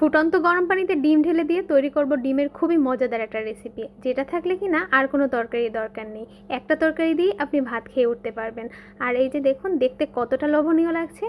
ফুটন্ত গরম পানিতে ডিম ঢেলে দিয়ে তৈরি করব ডিমের খুবই মজাদার একটা রেসিপি যেটা থাকলে কি না, আর কোনো তরকারি দরকার নেই। একটা তরকারি দিয়ে আপনি ভাত খেয়ে উঠতে পারবেন। আর এই যে দেখুন, দেখতে কতটা লোভনীয় লাগছে।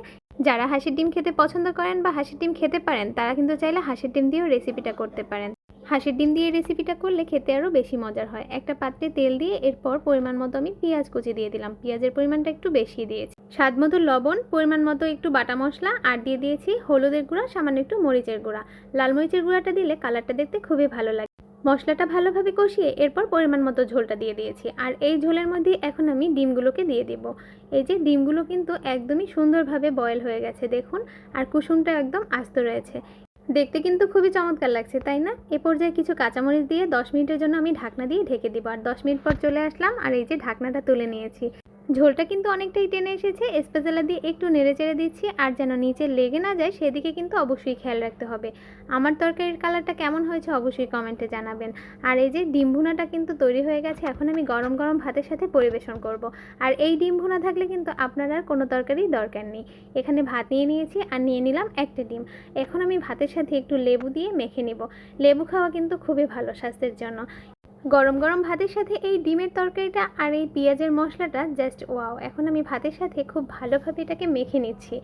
যারা হাসির ডিম খেতে পছন্দ করেন বা হাসির ডিম খেতে পারেন, তারা কিন্তু চাইলে হাসির ডিম দিয়েও রেসিপিটা করতে পারেন। হাঁসের ডিম দিয়ে রেসিপিটা করলে খেতে আরও বেশি মজার হয়। একটা পাত্রে তেল দিয়ে এরপর পরিমাণ মতো আমি পেঁয়াজ কুচি দিয়ে দিলাম। পেঁয়াজের পরিমাণটা একটু বেশি দিয়েছি। স্বাদ মতো লবণ, পরিমাণ মতো একটু বাটা মশলা, আর দিয়ে দিয়েছি হলুদের গুঁড়া, সামান্য একটু মরিচের গুঁড়া। লাল মরিচের গুঁড়াটা দিলে কালারটা দেখতে খুবই ভালো লাগে। মশলাটা ভালোভাবে কষিয়ে এরপর পরিমাণ মতো ঝোলটা দিয়ে দিয়েছি। আর এই ঝোলের মধ্যে এখন আমি ডিমগুলোকে দিয়ে দেব। এই যে ডিমগুলো কিন্তু একদমই সুন্দরভাবে বয়েল হয়ে গেছে, দেখুন। আর কুসুমটা একদম আস্ত রয়েছে। দেখতে কিন্তু খুবই চমৎকার লাগছে, তাই না? এ পর্যায়ে কিছু কাঁচামরিচ দিয়ে দশ মিনিটের জন্য আমি ঢাকনা দিয়ে ঢেকে দিব। আর দশ মিনিট পর চলে আসলাম, আর এই যে ঢাকনাটা তুলে নিয়েছি। ঝোলটা কিন্তু অনেকটাই টেনে এসেছে। স্পেশালা দিয়ে একটু নেড়ে চেড়ে দিচ্ছি, আর যেন নিচে লেগে না যায়, সেদিকে কিন্তু অবশ্যই খেয়াল রাখতে হবে। আমার তরকারির কালারটা কেমন হয়েছে অবশ্যই কমেন্টে জানাবেন। আর এই যে ডিম ভুনাটা কিন্তু তৈরি হয়ে গেছে, এখন আমি গরম গরম ভাতের সাথে পরিবেশন করব। আর এই ডিম ভুনা থাকলে কিন্তু আপনার আর কোনো তরকারি দরকার নেই। এখানে ভাত নিয়ে নিয়েছি, আর নিয়ে নিলাম একটা ডিম। এখন আমি ভাতের সাথে একটু লেবু দিয়ে মেখে নিব। লেবু খাওয়া কিন্তু খুবই ভালো স্বাস্থ্যের জন্য। গরম গরম ভাতের সাথে এই ডিমের তরকারিটা আর এই পেঁয়াজের মশলাটা জাস্ট ওয়াও এখন আমি ভাতের সাথে খুব ভালোভাবে এটাকে মেখে নিচ্ছি।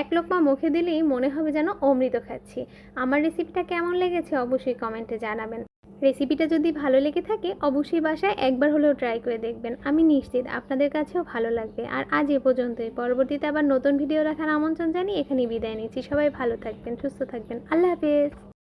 এক লোকমা মুখে দিলেই মনে হবে যেন অমৃত খাচ্ছি। আমার রেসিপিটা কেমন লেগেছে অবশ্যই কমেন্টে জানাবেন। রেসিপিটা যদি ভালো লেগে থাকে, অবশ্যই বাসায় একবার হলেও ট্রাই করে দেখবেন। আমি নিশ্চিত আপনাদের কাছেও ভালো লাগবে। আর আজ এ পর্যন্তই। পরবর্তীতে আবার নতুন ভিডিও রাখার আমন্ত্রণ জানিয়ে এখানেই বিদায় নিচ্ছি। সবাই ভালো থাকবেন, সুস্থ থাকবেন। আল্লাহ হাফেজ।